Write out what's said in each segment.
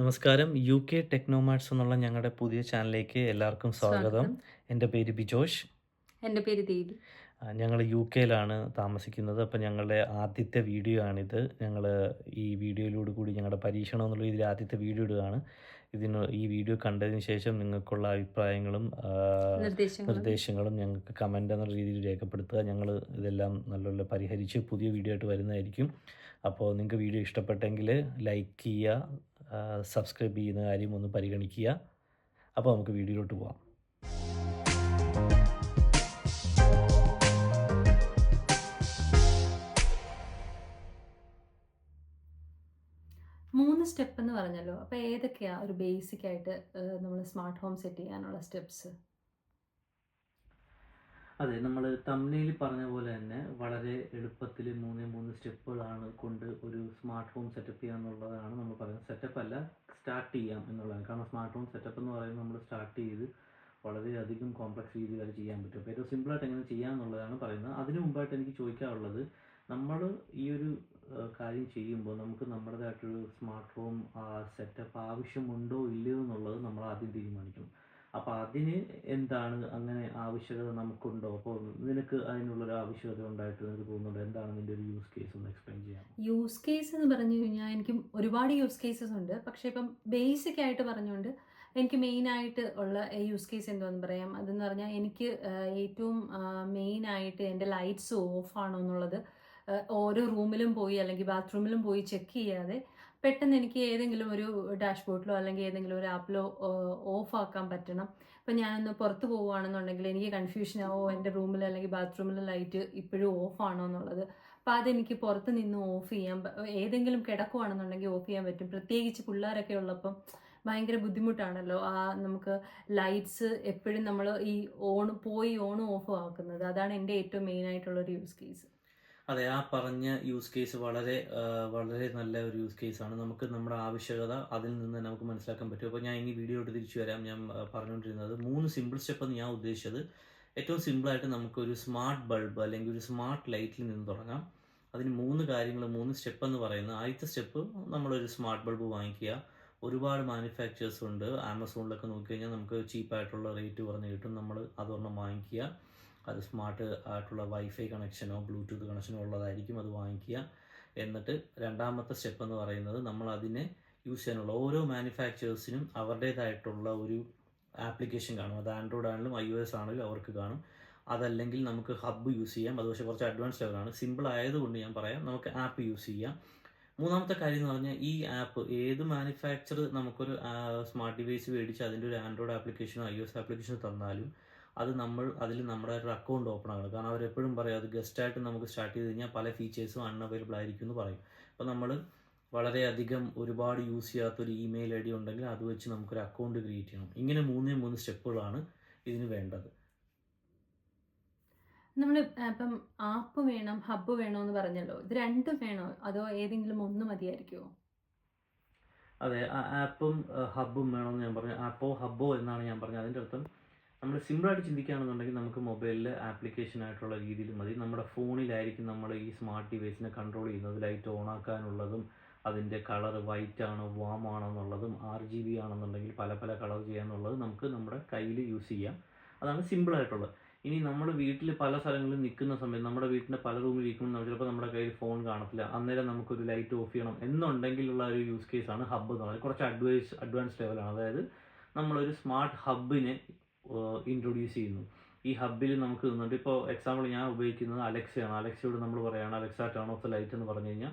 നമസ്കാരം. U K ടെക്നോമാറ്റ്സ് എന്നുള്ള ഞങ്ങളുടെ പുതിയ ചാനലിലേക്ക് എല്ലാവർക്കും സ്വാഗതം. എന്റെ പേര് ബിജോഷ്. എന്റെ പേര് ദേവി. ഞങ്ങൾ യു കെയിലാണ് താമസിക്കുന്നത്. അപ്പം ഞങ്ങളുടെ ആദ്യത്തെ വീഡിയോ ആണിത്. ഞങ്ങൾ ഈ വീഡിയോയിലൂടെ കൂടി ഞങ്ങളുടെ പരീക്ഷണം എന്നുള്ള രീതിയിൽ ആദ്യത്തെ വീഡിയോ ഇടുകയാണ്. ഇതിന് ഈ വീഡിയോ കണ്ടതിന് ശേഷം നിങ്ങൾക്കുള്ള അഭിപ്രായങ്ങളും നിർദ്ദേശങ്ങളും. ഞങ്ങൾക്ക് കമന്റ് എന്നുള്ള രീതിയിൽ രേഖപ്പെടുത്തുക. ഞങ്ങൾ ഇതെല്ലാം നല്ല പരിഹരിച്ച് പുതിയ വീഡിയോ ആയിട്ട് വരുന്നതായിരിക്കും. അപ്പോൾ നിങ്ങൾക്ക് വീഡിയോ ഇഷ്ടപ്പെട്ടെങ്കിൽ ലൈക്ക് ചെയ്യുക സബ്സ്ക്രൈബ് ചെയ്യുന്ന കാര്യം ഒന്ന് പരിഗണിക്കുക. അപ്പോൾ നമുക്ക് വീഡിയോയിലോട്ട് പോകാം മൂന്ന് സ്റ്റെപ്പ് എന്ന് പറഞ്ഞല്ലോ. അപ്പോൾ ഏതൊക്കെയാണ് ഒരു ബേസിക് ആയിട്ട് നമ്മൾ സ്മാർട്ട് ഹോം സെറ്റ് ചെയ്യാനുള്ള സ്റ്റെപ്സ്? അതെ നമ്മൾ തമ്മിൽ പറഞ്ഞ പോലെ തന്നെ വളരെ എളുപ്പത്തിൽ മൂന്ന് മൂന്ന് സ്റ്റെപ്പുകളാണ് കൊണ്ട് ഒരു സ്മാർട്ട് ഹോം സെറ്റപ്പ് ചെയ്യുക എന്നുള്ളതാണ് നമ്മൾ പറയുന്നത്. സെറ്റപ്പ് അല്ല സ്റ്റാർട്ട് ചെയ്യാം എന്നുള്ളതാണ്. കാരണം സ്മാർട്ട് ഹോം സെറ്റപ്പ് എന്ന് പറയുന്നത് നമ്മൾ സ്റ്റാർട്ട് ചെയ്ത് വളരെയധികം കോംപ്ലക്സ് രീതിയിൽ അത് ചെയ്യാൻ പറ്റും. അപ്പോൾ ഏറ്റവും സിമ്പിളായിട്ട് എങ്ങനെ ചെയ്യാം എന്നുള്ളതാണ് പറയുന്നത്. അതിനു മുമ്പായിട്ട് എനിക്ക് ചോദിക്കാനുള്ളത് നമ്മൾ ഈ ഒരു കാര്യം ചെയ്യുമ്പോൾ നമുക്ക് നമ്മുടേതായിട്ടൊരു സ്മാർട്ട് ഹോം സെറ്റപ്പ് ആവശ്യമുണ്ടോ ഇല്ലയോ എന്നുള്ളത് നമ്മൾ ആദ്യം തീരുമാനിക്കണം. അപ്പോൾ അതിന് എന്താണ് അങ്ങനെ ആവശ്യകത നമുക്കുണ്ടോ? അപ്പോൾ നിനക്ക് അതിനുള്ളൊരു ആവശ്യകത ഉണ്ടായിട്ട് നിനക്ക് തോന്നുന്നുണ്ടോ? എന്താണ് നിന്റെ ഒരു യൂസ് കേസ് ഒന്ന് എക്സ്പ്ലെയിൻ ചെയ്യാം യൂസ് കേസ് എന്ന് പറഞ്ഞു കഴിഞ്ഞാൽ എനിക്ക് ഒരുപാട് യൂസ് കേസസ് ഉണ്ട്. പക്ഷെ ഇപ്പം ബേസിക് ആയിട്ട് പറഞ്ഞുകൊണ്ട് എനിക്ക് മെയിൻ ആയിട്ട് ഉള്ള യൂസ് കേസ് എന്ന് പറയാം? അതെന്ന് പറഞ്ഞാൽ എനിക്ക് ഏറ്റവും മെയിൻ ആയിട്ട് എന്റെ ലൈറ്റ്സ് ഓഫ് ആണോ എന്നുള്ളത് ഓരോ റൂമിലും പോയി അല്ലെങ്കിൽ ബാത്റൂമിലും പോയി ചെക്ക് ചെയ്യാതെ പെട്ടെന്ന് എനിക്ക് ഏതെങ്കിലും ഒരു ഡാഷ്ബോർഡിലോ അല്ലെങ്കിൽ ഏതെങ്കിലും ഒരു ആപ്പിലോ ഓഫ് ആക്കാൻ പറ്റണം. ഇപ്പം ഞാനൊന്ന് പുറത്ത് പോവുകയാണെന്നുണ്ടെങ്കിൽ എനിക്ക് കൺഫ്യൂഷൻ ആവോ എന്റെ റൂമിൽ അല്ലെങ്കിൽ ബാത്റൂമിലെ ലൈറ്റ് ഇപ്പോഴും ഓഫ് ആണോ എന്നുള്ളത്. അപ്പം അതെനിക്ക് പുറത്ത് നിന്ന് ഓഫ് ചെയ്യാൻ ഏതെങ്കിലും കിടക്കുവാണെന്നുണ്ടെങ്കിൽ ഓഫ് ചെയ്യാൻ പറ്റും. പ്രത്യേകിച്ച് പിള്ളേരൊക്കെ ഉള്ളപ്പം ഭയങ്കര ബുദ്ധിമുട്ടാണല്ലോ. ആ നമുക്ക് ലൈറ്റ്സ് എപ്പോഴും നമ്മൾ ഈ ഓൺ പോയി ഓണും ഓഫും ആക്കുന്നത്. അതാണ് എന്റെ ഏറ്റവും മെയിൻ ഒരു യൂസ് കേസ് അതെ ആ പറഞ്ഞ യൂസ് കേസ് വളരെ വളരെ നല്ല ഒരു യൂസ് കേസാണ് നമുക്ക് നമ്മുടെ ആവശ്യകത അതിൽ നിന്ന് നമുക്ക് മനസ്സിലാക്കാൻ പറ്റും. അപ്പോൾ ഞാൻ ഇനി വീഡിയോയിട്ട് തിരിച്ചു വരാം. ഞാൻ പറഞ്ഞുകൊണ്ടിരുന്നത് മൂന്ന് സിമ്പിൾ സ്റ്റെപ്പ് എന്ന് ഞാൻ ഉദ്ദേശിച്ചത് ഏറ്റവും സിമ്പിളായിട്ട് നമുക്കൊരു സ്മാർട്ട് ബൾബ് അല്ലെങ്കിൽ ഒരു സ്മാർട്ട് ലൈറ്റിൽ നിന്ന് തുടങ്ങാം. അതിന് മൂന്ന് കാര്യങ്ങൾ മൂന്ന് സ്റ്റെപ്പ് എന്ന് പറയുന്നത് ആദ്യത്തെ സ്റ്റെപ്പ് നമ്മളൊരു സ്മാർട്ട് ബൾബ് വാങ്ങിക്കുക. ഒരുപാട് മാനുഫാക്ചേഴ്സ് ഉണ്ട്. ആമസോണിലൊക്കെ നോക്കി കഴിഞ്ഞാൽ നമുക്ക് ചീപ്പായിട്ടുള്ള റേറ്റ് കുറഞ്ഞ് കിട്ടും. നമ്മൾ അതൊരെണ്ണം വാങ്ങിക്കുക. അത് സ്മാർട്ട് ആയിട്ടുള്ള വൈഫൈ കണക്ഷനോ ബ്ലൂടൂത്ത് കണക്ഷനോ ഉള്ളതായിരിക്കും അത് വാങ്ങിക്കുക. എന്നിട്ട് രണ്ടാമത്തെ സ്റ്റെപ്പ് എന്ന് പറയുന്നത് നമ്മൾ അതിനെ യൂസ് ചെയ്യാനുള്ള ഓരോ മാനുഫാക്ചേഴ്സിനും അവരുടേതായിട്ടുള്ള ഒരു ആപ്ലിക്കേഷൻ കാണും. അത് ആൻഡ്രോയിഡ് ആണെങ്കിലും ഐ ഒ എസ് ആണെങ്കിലും അവർക്ക് കാണും. അതല്ലെങ്കിൽ നമുക്ക് ഹബ്ബ് യൂസ് ചെയ്യാം. അത് പക്ഷേ കുറച്ച് അഡ്വാൻസ് ലെവലാണ് സിമ്പിൾ ആയതുകൊണ്ട് ഞാൻ പറയാം നമുക്ക് ആപ്പ് യൂസ് ചെയ്യാം. മൂന്നാമത്തെ കാര്യം എന്ന് പറഞ്ഞാൽ ഈ ആപ്പ് ഏത് മാനുഫാക്ചർ നമുക്കൊരു സ്മാർട്ട് ഡിവൈസ് മേടിച്ച് അതിന്റെ ഒരു ആൻഡ്രോയിഡ് ആപ്ലിക്കേഷനോ ഐ എസ് ആപ്ലിക്കേഷനോ തന്നാലും അത് നമ്മൾ അതിൽ നമ്മുടെ ഒരു അക്കൗണ്ട് ഓപ്പൺ ആകണം. കാരണം അവർ എപ്പോഴും പറയും അത് ഗസ്റ്റായിട്ട് നമുക്ക് സ്റ്റാർട്ട് ചെയ്ത് കഴിഞ്ഞാൽ പല ഫീച്ചേഴ്സും അൺഅവൈലബിൾ ആയിരിക്കും എന്ന് പറയും. അപ്പോൾ നമ്മൾ വളരെയധികം ഒരുപാട് യൂസ് ചെയ്യാത്തൊരു ഇമെയിൽ ഐ ഡി ഉണ്ടെങ്കിൽ അത് വെച്ച് നമുക്കൊരു അക്കൗണ്ട് ക്രിയേറ്റ് ചെയ്യണം. ഇങ്ങനെ മൂന്നേ മൂന്ന് സ്റ്റെപ്പുകളാണ് ഇതിന് വേണ്ടത്. നമ്മൾ ഇപ്പം ആപ്പ് വേണം ഹബ്ബ് വേണോ എന്ന് പറഞ്ഞല്ലോ. ഇത് രണ്ടും വേണോ? അതോ ഏതെങ്കിലും ഒന്ന് മതിയായിരിക്കുമോ അതെ ആപ്പും ഹബ്ബും വേണമെന്ന് ഞാൻ പറഞ്ഞു. ആപ്പോ ഹബ്ബോ എന്നാണ് ഞാൻ പറഞ്ഞത്. അതിന്റെ അർത്ഥം നമ്മൾ സിമ്പിളായിട്ട് ചിന്തിക്കുകയാണെന്നുണ്ടെങ്കിൽ നമുക്ക് മൊബൈലിൽ ആപ്ലിക്കേഷൻ ആയിട്ടുള്ള രീതിയിൽ മതി. നമ്മുടെ ഫോണിലായിരിക്കും നമ്മൾ ഈ സ്മാർട്ട് ഡിവൈസിനെ കൺട്രോൾ ചെയ്യുന്നത്. ലൈറ്റ് ഓൺ ആക്കാനുള്ളതും അതിന്റെ കളർ വൈറ്റ് ആണോ വാം ആണോ എന്നുള്ളതും ആർ ജി ബി ആണെന്നുണ്ടെങ്കിൽ പല പല കളർ ചെയ്യാന്നുള്ളത് നമുക്ക് നമ്മുടെ കയ്യിൽ യൂസ് ചെയ്യാം. അതാണ് സിമ്പിളായിട്ടുള്ളത് ഇനി നമ്മൾ വീട്ടിൽ പല സ്ഥലങ്ങളിൽ നിൽക്കുന്ന സമയത്ത് നമ്മുടെ വീട്ടിന്റെ പല റൂമിൽ ഇരിക്കുമ്പോൾ ചിലപ്പോൾ നമ്മുടെ കയ്യിൽ ഫോൺ കാണത്തില്ല. അന്നേരം നമുക്കൊരു ലൈറ്റ് ഓഫ് ചെയ്യണം എന്നുണ്ടെങ്കിലുള്ള ഒരു യൂസ് കേസാണ് ഹബ്ബ് എന്ന് പറയുന്നത്. കുറച്ച് അഡ്വൈസ് അഡ്വാൻസ് ലെവലാണ് അതായത് നമ്മളൊരു സ്മാർട്ട് ഹബ്ബിനെ ഇൻട്രൊഡ്യൂസ് ചെയ്യുന്നു. ഈ ഹബ്ബിൽ നമുക്ക് നിന്നുണ്ട് ഇപ്പോൾ എക്സാമ്പിൾ ഞാൻ ഉപയോഗിക്കുന്നത് അലക്സയാണ്. അലക്സയോട് നമ്മൾ പറയുകയാണ് Alexa turn off the light എന്ന് പറഞ്ഞു കഴിഞ്ഞാൽ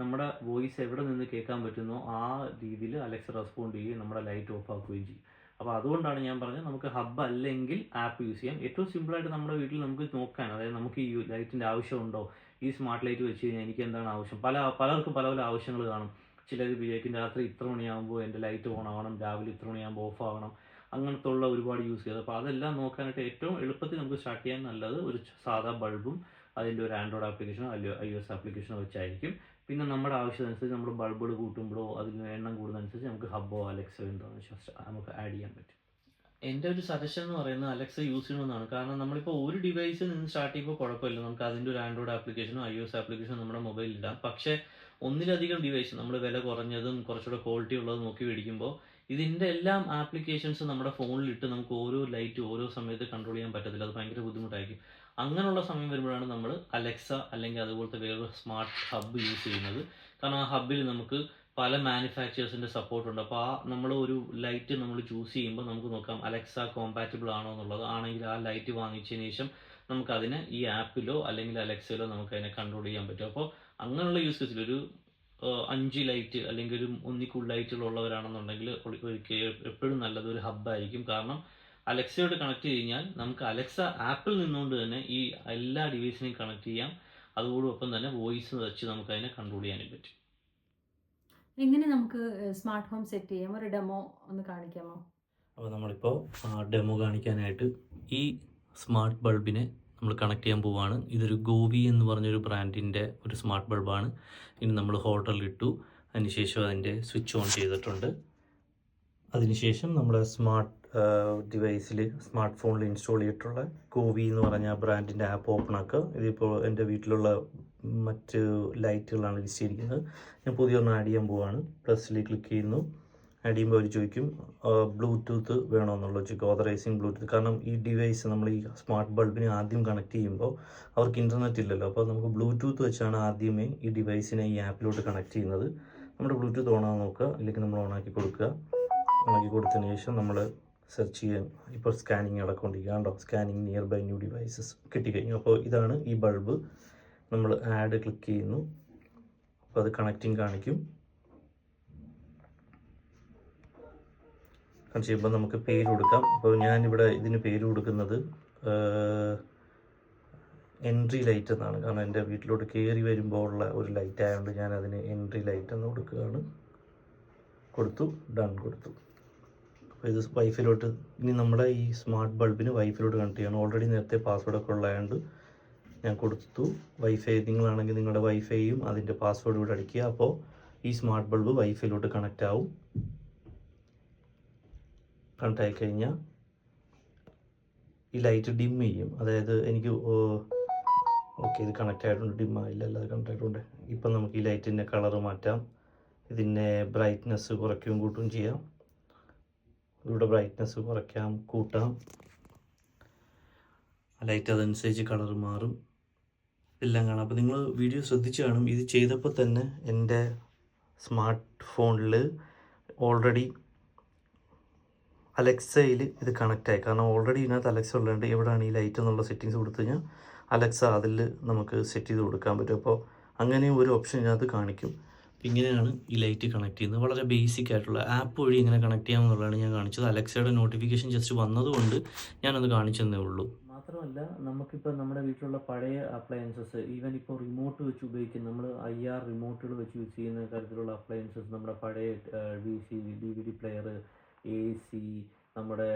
നമ്മുടെ വോയിസ് എവിടെ നിന്ന് കേൾക്കാൻ പറ്റുന്നോ ആ രീതിയിൽ അലക്സ റെസ്പോണ്ട് ചെയ്യുകയും നമ്മുടെ ലൈറ്റ് ഓഫ് ആക്കുകയും ചെയ്യും. അപ്പോൾ അതുകൊണ്ടാണ് ഞാൻ പറഞ്ഞത് നമുക്ക് ഹബ്ബ് അല്ലെങ്കിൽ ആപ്പ് യൂസ് ചെയ്യാം. ഏറ്റവും സിമ്പിളായിട്ട് നമ്മുടെ വീട്ടിൽ നമുക്ക് നോക്കാൻ അതായത് നമുക്ക് ഈ ലൈറ്റിന്റെ ആവശ്യമുണ്ടോ ഈ സ്മാർട്ട് ലൈറ്റ് വെച്ച് കഴിഞ്ഞാൽ എനിക്ക് എന്താണ് ആവശ്യം? പല പലർക്കും പല പല ആവശ്യങ്ങൾ കാണും. ചിലർ വിചാരിക്കും രാത്രി ഇത്ര മണിയാകുമ്പോൾ എന്റെ ലൈറ്റ് ഓൺ ആവണം രാവിലെ ഇത്ര മണിയാകുമ്പോൾ ഓഫ് ആവണം. അങ്ങനത്തെ ഉള്ള ഒരുപാട് യൂസ് ചെയ്തത് അപ്പോൾ അതെല്ലാം നോക്കാനായിട്ട് ഏറ്റവും എളുപ്പത്തിൽ നമുക്ക് സ്റ്റാർട്ട് ചെയ്യാൻ നല്ലത് ഒരു സാധാ ബൾബും അതിന്റെ ഒരു ആൻഡ്രോയിഡ് ആപ്ലിക്കേഷനോ അല്ലെങ്കിൽ ഐ എസ് ആപ്ലിക്കേഷനോ വെച്ചായിരിക്കും. പിന്നെ നമ്മുടെ ആവശ്യത്തിനനുസരിച്ച് നമ്മൾ ബൾബുകൾ കൂട്ടുമ്പോഴോ അതിന് എണ്ണം കൂടുന്നതനുസരിച്ച് നമുക്ക് ഹബ്ബോ അലക്സോ വെച്ചാൽ നമുക്ക് ആഡ് ചെയ്യാൻ പറ്റും. എന്റെ ഒരു സജഷൻ എന്ന് പറയുന്നത് അലക്സ യൂസ് ചെയ്യണമെന്നാണ്. കാരണം നമ്മളിപ്പോൾ ഒരു ഡിവൈസിൽ നിന്ന് സ്റ്റാർട്ട് ചെയ്യുമ്പോൾ കുഴപ്പമില്ല. നമുക്ക് അതിന്റെ ഒരു ആൻഡ്രോയിഡ് ആപ്ലിക്കേഷനോ ഐ എസ് ആപ്ലിക്കേഷനോ നമ്മുടെ മൊബൈലിൽ ഇടാം. പക്ഷേ ഒന്നിലധികം ഡിവൈസ് നമ്മൾ വില കുറഞ്ഞതും കുറച്ചുകൂടെ ക്വാളിറ്റി ഉള്ളതും നോക്കി മേടിക്കുമ്പോൾ ഇതിന്റെ എല്ലാം ആപ്ലിക്കേഷൻസ് നമ്മുടെ ഫോണിലിട്ട് നമുക്ക് ഓരോ ലൈറ്റ് ഓരോ സമയത്ത് കൺട്രോൾ ചെയ്യാൻ പറ്റത്തില്ല. അത് ഭയങ്കര ബുദ്ധിമുട്ടായിരിക്കും. അങ്ങനെയുള്ള സമയം വരുമ്പോഴാണ് നമ്മൾ അലക്സ അല്ലെങ്കിൽ അതുപോലത്തെ വേറൊരു സ്മാർട്ട് ഹബ്ബ് യൂസ് ചെയ്യുന്നത്. കാരണം ആ ഹബ്ബിൽ നമുക്ക് പല മാനുഫാക്ചേഴ്സിന്റെ സപ്പോർട്ട് ഉണ്ട്. അപ്പോൾ ആ നമ്മൾ ഒരു ലൈറ്റ് നമ്മൾ ചൂസ് ചെയ്യുമ്പോൾ നമുക്ക് നോക്കാം അലക്സ കോമ്പാറ്റബിൾ ആണോ എന്നുള്ളത്. ആണെങ്കിൽ ആ ലൈറ്റ് വാങ്ങിച്ചതിന് ശേഷം നമുക്കതിനെ ഈ ആപ്പിലോ അല്ലെങ്കിൽ അലക്സയിലോ നമുക്ക് അതിനെ കൺട്രോൾ ചെയ്യാൻ പറ്റും. അപ്പോൾ അങ്ങനെയുള്ള യൂസ് കേസിൽ ഒരു അഞ്ച് ലൈറ്റ് അല്ലെങ്കിൽ ഒരു ഒന്നിക്കുള്ള ലൈറ്റുകൾ ഉള്ളവരാണെന്നുണ്ടെങ്കിൽ എപ്പോഴും നല്ലത് ഒരു ഹബ്ബായിരിക്കും കാരണം അലക്സയോട് കണക്ട് കഴിഞ്ഞാൽ നമുക്ക് അലക്സ ആപ്പിൽ നിന്നുകൊണ്ട് തന്നെ ഈ എല്ലാ ഡിവൈസിനെയും കണക്ട് ചെയ്യാം. അതോടൊപ്പം തന്നെ വോയിസ് വെച്ച് നമുക്ക് അതിനെ കൺട്രോൾ ചെയ്യാനും പറ്റും. എങ്ങനെ നമുക്ക് സ്മാർട്ട് ഹോം സെറ്റ് ചെയ്യാം? ഒരു ഡെമോ ഒന്ന് കാണിക്കാമോ? അപ്പോൾ നമ്മളിപ്പോൾ ഡെമോ കാണിക്കാനായിട്ട് ഈ സ്മാർട്ട് ബൾബിനെ നമ്മൾ കണക്ട് ചെയ്യാൻ പോവുകയാണ് ഇതൊരു ഗോവി എന്ന് പറഞ്ഞൊരു ബ്രാൻഡിന്റെ ഒരു സ്മാർട്ട് ബൾബാണ് ഇനി നമ്മൾ ഹോട്ടലിലിട്ടു അതിനുശേഷം അതിന്റെ സ്വിച്ച് ഓൺ ചെയ്തിട്ടുണ്ട്. അതിനുശേഷം നമ്മുടെ സ്മാർട്ട് ഡിവൈസിൽ സ്മാർട്ട് ഫോണിൽ ഇൻസ്റ്റാൾ ചെയ്തിട്ടുള്ള ഗോവി എന്ന് പറഞ്ഞ ബ്രാൻഡിന്റെ ആപ്പ് ഓപ്പൺ ആക്കുക. ഇതിപ്പോൾ എന്റെ വീട്ടിലുള്ള മറ്റ് ലൈറ്റുകളാണ് ലിസ്റ്റ് ചെയ്തിരിക്കുന്നത് ഞാൻ പുതിയൊന്ന് ആഡ് ചെയ്യാൻ പോവുകയാണ് പ്ലസ്സിൽ ക്ലിക്ക് ചെയ്യുന്നു. ആഡ് ചെയ്യുമ്പോൾ അവർ ചോദിക്കും ബ്ലൂടൂത്ത് വേണമെന്നുള്ളത് ചോദിക്കും ഓതറൈസിങ് ബ്ലൂടൂത്ത് കാരണം ഈ ഡിവൈസ് നമ്മൾ ഈ സ്മാർട്ട് ബൾബിനെ ആദ്യം കണക്ട് ചെയ്യുമ്പോൾ അവർക്ക് ഇന്റർനെറ്റ് ഇല്ലല്ലോ. അപ്പോൾ നമുക്ക് ബ്ലൂടൂത്ത് വെച്ചാണ് ആദ്യമേ ഈ ഡിവൈസിനെ ഈ ആപ്പിലോട്ട് കണക്ട് ചെയ്യുന്നത്. നമ്മുടെ ബ്ലൂടൂത്ത് ഓണാകാൻ നോക്കുക അല്ലെങ്കിൽ നമ്മൾ ഓണാക്കി കൊടുക്കുക. ഓണാക്കി കൊടുത്തതിന് ശേഷം നമ്മൾ സെർച്ച് ചെയ്യാൻ ഇപ്പോൾ സ്കാനിങ് നടക്കൊണ്ടിരിക്കുക കണ്ടോ scanning nearby new devices കിട്ടിക്കഴിഞ്ഞു. അപ്പോൾ ഇതാണ് ഈ ബൾബ് നമ്മൾ ആഡ് ക്ലിക്ക് ചെയ്യുന്നു. അപ്പോൾ അത് കണക്റ്റിംഗ് കാണിക്കും. ചെയ്യുമ്പോൾ നമുക്ക് പേര് കൊടുക്കാം. അപ്പോൾ ഞാനിവിടെ ഇതിന് പേര് കൊടുക്കുന്നത് എൻട്രി ലൈറ്റ് എന്നാണ്. കാരണം എന്റെ വീട്ടിലോട്ട് കയറി വരുമ്പോൾ ഉള്ള ഒരു ലൈറ്റ് ആയതുകൊണ്ട് ഞാൻ അതിന് എൻട്രി ലൈറ്റ് എന്ന് കൊടുക്കുകയാണ്. കൊടുത്തു ഡൺ കൊടുത്തു. അപ്പോൾ ഇത് വൈഫിലോട്ട് ഇനി നമ്മുടെ ഈ സ്മാർട്ട് ബൾബിന് വൈഫിലോട്ട് കണക്ട് ചെയ്യണം. ഓൾറെഡി നേരത്തെ പാസ്വേഡൊക്കെ ഉള്ളതുകൊണ്ട് ഞാൻ കൊടുത്തു. വൈഫൈ നിങ്ങളാണെങ്കിൽ നിങ്ങളുടെ വൈഫൈയും അതിന്റെ പാസ്വേഡ് ഇവിടെ അടിക്കുക. അപ്പോൾ ഈ സ്മാർട്ട് ബൾബ് വൈഫൈയിലോട്ട് കണക്റ്റ് ആവും. ആയി കഴിഞ്ഞാൽ ഈ ലൈറ്റ് ഡിം ചെയ്യും. അതായത് എനിക്ക് ഓക്കെ ഇത് കണക്റ്റ് ആയിട്ടുണ്ട്. ഡിം ആയില്ല അല്ലാതെ കണക്റ്റ് ആയിട്ടുണ്ട്. ഇപ്പം നമുക്ക് ഈ ലൈറ്റിന്റെ കളർ മാറ്റാം. ഇതിന്റെ ബ്രൈറ്റ്നെസ് കുറയ്ക്കുകയും കൂട്ടും ചെയ്യാം. ഇവിടെ ബ്രൈറ്റ്നെസ് കുറയ്ക്കാം കൂട്ടാം. ലൈറ്റ് അതനുസരിച്ച് കളർ മാറും. എല്ലാം കാണാം. അപ്പോൾ നിങ്ങൾ വീഡിയോ ശ്രദ്ധിച്ച് കാണും. ഇത് ചെയ്തപ്പോൾ തന്നെ എന്റെ സ്മാർട്ട് ഫോണിൽ ഓൾറെഡി അലക്സയിൽ ഇത് കണക്റ്റ് ആയി. കാരണം ഓൾറെഡി ഇതിനകത്ത് അലക്സ ഉള്ളതുകൊണ്ട് എവിടെയാണ് ഈ ലൈറ്റ് എന്നുള്ള സെറ്റിങ്സ് കൊടുത്തു കഴിഞ്ഞാൽ അലക്സ അതിൽ നമുക്ക് സെറ്റ് ചെയ്ത് കൊടുക്കാൻ പറ്റും. അപ്പോൾ അങ്ങനെ ഒരു ഓപ്ഷൻ ഇതിനകത്ത് കാണിക്കും. ഇങ്ങനെയാണ് ഈ ലൈറ്റ് കണക്ട് ചെയ്യുന്നത്. വളരെ ബേസിക് ആയിട്ടുള്ള ആപ്പ് വഴി ഇങ്ങനെ കണക്ട് ചെയ്യാമെന്നുള്ളതാണ് ഞാൻ കാണിച്ചത്. അലക്സയുടെ നോട്ടിഫിക്കേഷൻ ജസ്റ്റ് വന്നതുകൊണ്ട് ഞാനത് കാണിച്ചെന്നേ ഉള്ളൂ. മാത്രമല്ല നമുക്കിപ്പോൾ നമ്മുടെ വീട്ടിലുള്ള പഴയ അപ്ലയൻസസ് ഈവൻ ഇപ്പോൾ റിമോട്ട് വെച്ച് ഉപയോഗിക്കുന്ന നമ്മൾ ഐ ആർ റിമോട്ടുകൾ വെച്ച് യൂസ് ചെയ്യുന്ന തരത്തിലുള്ള അപ്ലയൻസസ് നമ്മുടെ പഴയ V C D V D player A C നമ്മുടെ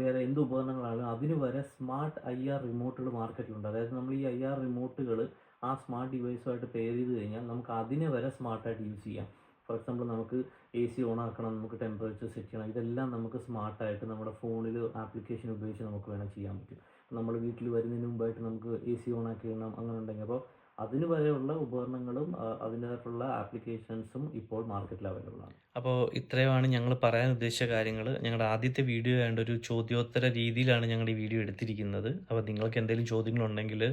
വേറെ എന്ത് ഉപകരണങ്ങളാണ് അതിന് വരെ സ്മാർട്ട് ഐ ആർ റിമോട്ടുകൾ മാർക്കറ്റിലുണ്ട്. അതായത് നമ്മൾ ഈ ഐ ആർ റിമോട്ടുകൾ ആ സ്മാർട്ട് ഡിവൈസുമായിട്ട് പെയർ ചെയ്ത് കഴിഞ്ഞാൽ നമുക്ക് അതിനെ വരെ സ്മാർട്ടായിട്ട് യൂസ് ചെയ്യാം. ഫോർ എക്സാമ്പിൾ നമുക്ക് എ സി ഓൺ ആക്കണം നമുക്ക് ടെമ്പറേച്ചർ സെറ്റ് ചെയ്യണം ഇതെല്ലാം നമുക്ക് സ്മാർട്ടായിട്ട് നമ്മുടെ ഫോണിൽ ആപ്ലിക്കേഷൻ ഉപയോഗിച്ച് നമുക്ക് വേണം ചെയ്യാൻ പറ്റും. നമ്മൾ വീട്ടിൽ വരുന്നതിന് മുമ്പായിട്ട് നമുക്ക് എ സി ഓൺ ആക്കി ഇടണം അങ്ങനെ ഉണ്ടെങ്കിൽ അപ്പോൾ അതിന് വരെയുള്ള ഉപകരണങ്ങളും അതിനായിട്ടുള്ള ആപ്ലിക്കേഷൻസും ഇപ്പോൾ മാർക്കറ്റിൽ അവൈലബിൾ ആണ്. അപ്പോൾ ഇത്രയുമാണ് ഞങ്ങൾ പറയാൻ ഉദ്ദേശിച്ച കാര്യങ്ങൾ ഞങ്ങളുടെ ആദ്യത്തെ വീഡിയോ ആയതുകൊണ്ട് ഒരു ചോദ്യോത്തര രീതിയിലാണ് ഞങ്ങൾ ഈ വീഡിയോ എടുത്തിരിക്കുന്നത്. അപ്പോൾ നിങ്ങൾക്ക് എന്തെങ്കിലും ചോദ്യങ്ങളുണ്ടെങ്കിൽ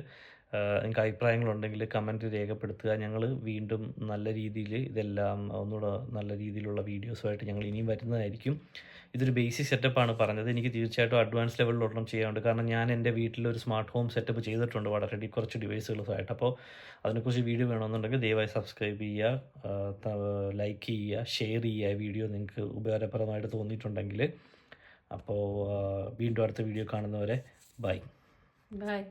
നിങ്ങൾക്ക് അഭിപ്രായങ്ങളുണ്ടെങ്കിൽ കമന്റ് രേഖപ്പെടുത്തുക. ഞങ്ങൾ വീണ്ടും നല്ല രീതിയിൽ ഇതെല്ലാം ഒന്നുകൂടെ നല്ല രീതിയിലുള്ള വീഡിയോസുമായിട്ട് ഞങ്ങൾ ഇനിയും വരുന്നതായിരിക്കും. ഇതൊരു ബേസിക് സെറ്റപ്പാണ് പറഞ്ഞത്. എനിക്ക് തീർച്ചയായിട്ടും അഡ്വാൻസ് ലെവലിൽ ഒരെണ്ണം ചെയ്യാനുണ്ട്. കാരണം ഞാൻ എന്റെ വീട്ടിലൊരു സ്മാർട്ട് ഹോം സെറ്റപ്പ് ചെയ്തിട്ടുണ്ട് വളരെ കുറച്ച് ഡിവൈസുകളുമായിട്ട് അപ്പോൾ അതിനെക്കുറിച്ച് വീഡിയോ വേണമെന്നുണ്ടെങ്കിൽ ദയവായി സബ്സ്ക്രൈബ് ചെയ്യുക. ലൈക്ക് ചെയ്യുക. ഷെയർ ചെയ്യുക. വീഡിയോ നിങ്ങൾക്ക് ഉപകാരപ്രദമായിട്ട് തോന്നിയിട്ടുണ്ടെങ്കിൽ. അപ്പോൾ വീണ്ടും അടുത്ത വീഡിയോ കാണുന്നവരെ ബൈ ബൈ